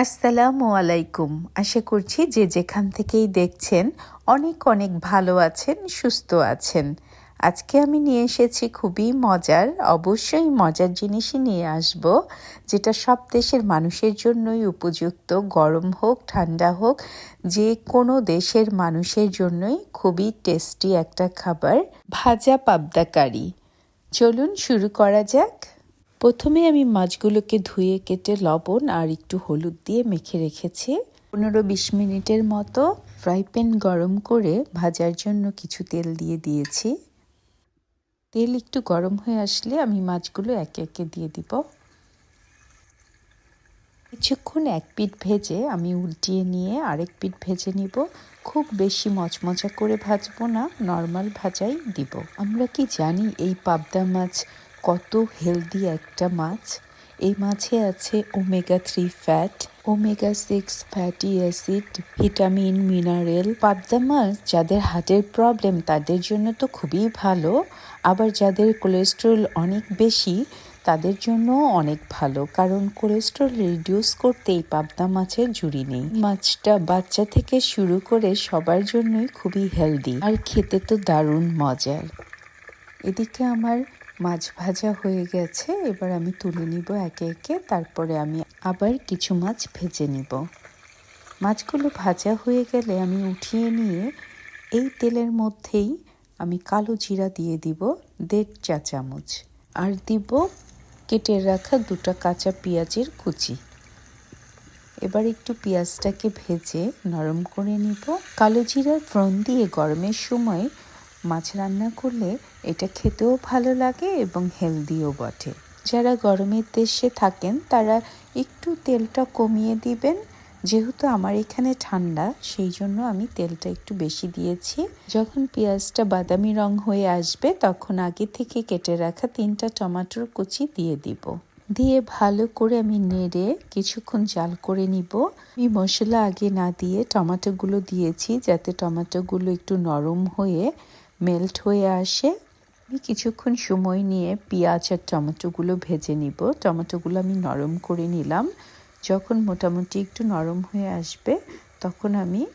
আসসালামু আলাইকুম। আশা করছি যে যেখান থেকেই দেখছেন, অনেক অনেক ভালো আছেন, সুস্থ আছেন। আজকে আমি নিয়ে এসেছি খুবই মজার, অবশ্যই মজার জিনিসই নিয়ে আসব, যেটা সব দেশের মানুষের জন্যই উপযুক্ত, গরম হোক, ঠান্ডা হোক, যে কোনো দেশের মানুষের জন্যই খুবই টেস্টি একটা খাবার, ভাজা পাবদা কারি। চলুন শুরু করা যাক। প্রথমে আমি মাছগুলোকে ধুয়ে কেটে লবণ আর একটু হলুদ দিয়ে মেখে রেখেছি। পনেরো বিশ মিনিটের মতো ফ্রাই প্যান গরম করে ভাজার জন্য কিছু তেল দিয়ে দিয়েছি। তেল একটু গরম হয়ে আসলে আমি মাছগুলো একে একে দিয়ে দিব। কিছুক্ষণ এক পিঠ ভেজে আমি উল্টিয়ে নিয়ে আরেক পিঠ ভেজে নিব। খুব বেশি মচমচা করে ভাজবো না, নর্মাল ভাজাই দিব। আমরা কি জানি এই পাবদা মাছ কত হেলদি একটা মাছ। এই মাছে আছে omega three fat omega six fatty acid vitamin mineral পাবদা মাছ যাদের হার্টের প্রবলেম তাদের জন্য তো খুবই ভালো। আবার যাদের কোলেস্ট্রল অনেক বেশি, তাদের জন্য অনেক ভালো। কারণ কোলেস্ট্রল রিডিউস করতে এই পাবদা মাছের জুড়ি নেই। মাছটা বাচ্চা থেকে শুরু করে সবার জন্যই খুবই হেলদি আর খেতে তো দারুণ মজার। এদিকে আমার মাছ ভাজা হয়ে গেছে, এবার আমি তুলে নিব একে একে, তারপরে আমি আবার কিছু মাছ ভেজে নিব। মাছগুলো ভাজা হয়ে গেলে আমি উঠিয়ে নিয়ে এই তেলের মধ্যেই আমি কালো জিরা দিয়ে দিব দেড় চা চামচ। আর দিব কেটে রাখা দুটো কাঁচা পেঁয়াজের কুচি। এবার একটু পেঁয়াজটাকে ভেজে নরম করে নিব। কালো জিরার ফ্রন দিয়ে গরমের সময় মাছ রান্না করলে এটা খেতেও ভালো লাগে এবং হেলদিও বটে। যারা গরমের দেশে থাকেন, তারা একটু তেলটা কমিয়ে দিবেন। যেহেতু আমার এখানে ঠান্ডা, সেই জন্য আমি তেলটা একটু বেশি দিয়েছি। যখন পেঁয়াজটা বাদামি রং হয়ে আসবে, তখন আগে থেকে কেটে রাখা তিনটা টমাটোর কুচি দিয়ে দিব। দিয়ে ভালো করে আমি নেড়ে কিছুক্ষণ জাল করে নিব। আমি মশলা আগে না দিয়ে টমাটোগুলো দিয়েছি, যাতে টমাটোগুলো একটু নরম হয়ে মেল্ট হয়ে আসে। আমি কিছুক্ষণ সময় নিয়ে পেঁয়াজ আর টমেটোগুলো ভেজে নিব। টমেটোগুলো আমি নরম করে নিলাম। যখন মোটামুটি একটু নরম হয়ে আসবে, তখন আমি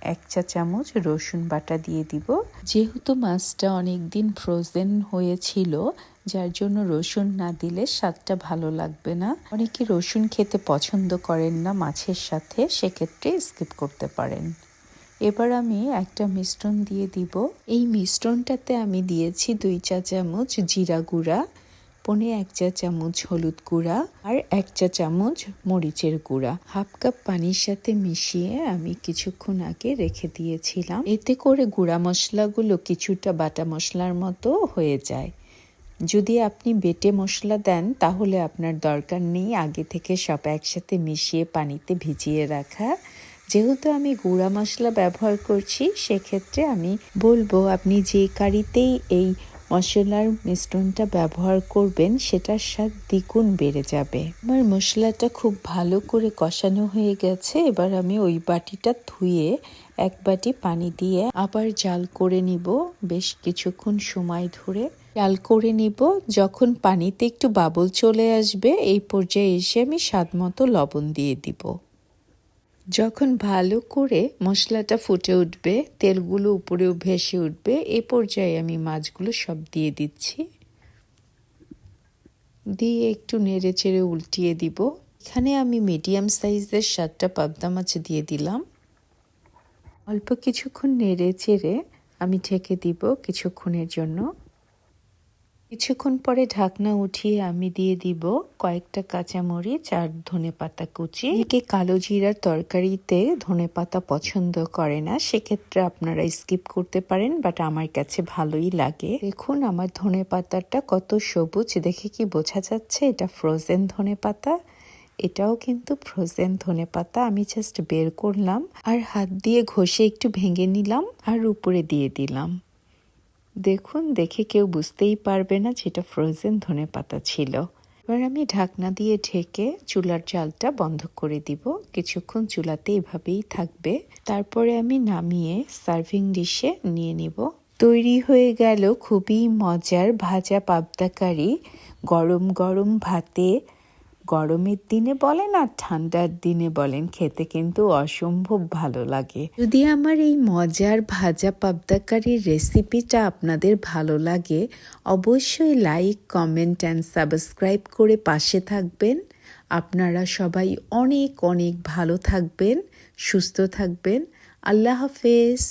এক চা চামচ রসুন বাটা দিয়ে দিব। যেহেতু মাছটা অনেক দিন ফ্রোজেন হয়েছিল, যার জন্য রসুন না দিলে স্বাদটা ভালো লাগবে না। অনেকে রসুন খেতে পছন্দ করেন না মাছের সাথে, সেক্ষেত্রে স্কিপ করতে পারেন। এবার আমি একটা মিশ্রণ দিয়ে দিব। এই মিশ্রণটাতে আমি দিয়েছি দুই চা চামচ জিরা গুঁড়া, পনে এক চা চামচ হলুদ গুঁড়া আর এক চা চামচ মরিচের গুঁড়া। হাফ কাপ পানির সাথে মিশিয়ে আমি কিছুক্ষণ আগে রেখে দিয়েছিলাম। এতে করে গুঁড়া মশলাগুলো কিছুটা বাটা মশলার মতো হয়ে যায়। যদি আপনি বেটে মশলা দেন, তাহলে আপনার দরকার নেই আগে থেকে সব একসাথে মিশিয়ে পানিতে ভিজিয়ে রাখা। যেহেতু আমি গুঁড়া মশলা ব্যবহার করছি, সেক্ষেত্রে আমি বলব আপনি যে কারিতেই এই মশলার মিশ্রণটা ব্যবহার করবেন, সেটার স্বাদ দ্বিগুণ বেড়ে যাবে। আমার মশলাটা খুব ভালো করে কষানো হয়ে গেছে, এবার আমি ওই বাটিটা ধুয়ে এক বাটি পানি দিয়ে আবার জাল করে নিব বেশ কিছুক্ষণ সময় ধরে। জাল করে নিব, যখন পানিতে একটু বাবল চলে আসবে, এই পর্যায়ে এসে আমি স্বাদ মতো লবণ দিয়ে দিব। যখন ভালো করে মশলাটা ফুটে উঠবে, তেলগুলো উপরেও ভেসে উঠবে, এ পর্যায়ে আমি মাছগুলো সব দিয়ে দিচ্ছি। দিয়ে একটু নেড়ে চেড়ে উল্টিয়ে দিব। এখানে আমি মিডিয়াম সাইজের সাতটা পাবদা মাছ দিয়ে দিলাম। অল্প কিছুক্ষণ নেড়ে চেড়ে আমি ঢেকে দিব কিছুক্ষণের জন্য। কিছুক্ষণ পরে ঢাকনা উঠিয়ে আমি দিয়ে দিব কয়েকটা কাঁচামরিচ আর ধনে পাতা কুচি। একে কালো জিরার তরকারিতে ধনে পাতা পছন্দ করে না, সেক্ষেত্রে আপনারা স্কিপ করতে পারেন, বাট আমার কাছে ভালোই লাগে। দেখুন আমার ধনে পাতাটা কত সবুজ, দেখে কি বোঝা যাচ্ছে এটা ফ্রোজেন ধনে পাতা? এটাও কিন্তু ফ্রোজেন ধনে পাতা, আমি জাস্ট বের করলাম আর হাত দিয়ে ঘষে একটু ভেঙে নিলাম আর উপরে দিয়ে দিলাম। দেখুন, দেখে কেউ বুঝতেই পারবে না যেটা ফ্রোজেন ধনে পাতা ছিল। এবার আমি ঢাকনা দিয়ে ঢেকে চুলার জালটা বন্ধ করে দিব। কিছুক্ষণ চুলাতে এভাবেই থাকবে। তারপরে আমি নামিয়ে সার্ভিং ডিশে নিয়ে নিব। তৈরি হয়ে গেল খুবই মজার ভাজা পাবদা কারি। গরম গরম ভাতে গরমের দিনে বলেন আর ঠান্ডার দিনে বলেন, খেতে কিন্তু অসম্ভব ভালো লাগে। যদি আমার এই মজার ভাজা পাবদাকারির রেসিপিটা আপনাদের ভালো লাগে, অবশ্যই লাইক, কমেন্ট অ্যান্ড সাবস্ক্রাইব করে পাশে থাকবেন। আপনারা সবাই অনেক অনেক ভালো থাকবেন, সুস্থ থাকবেন। আল্লাহ হাফেজ।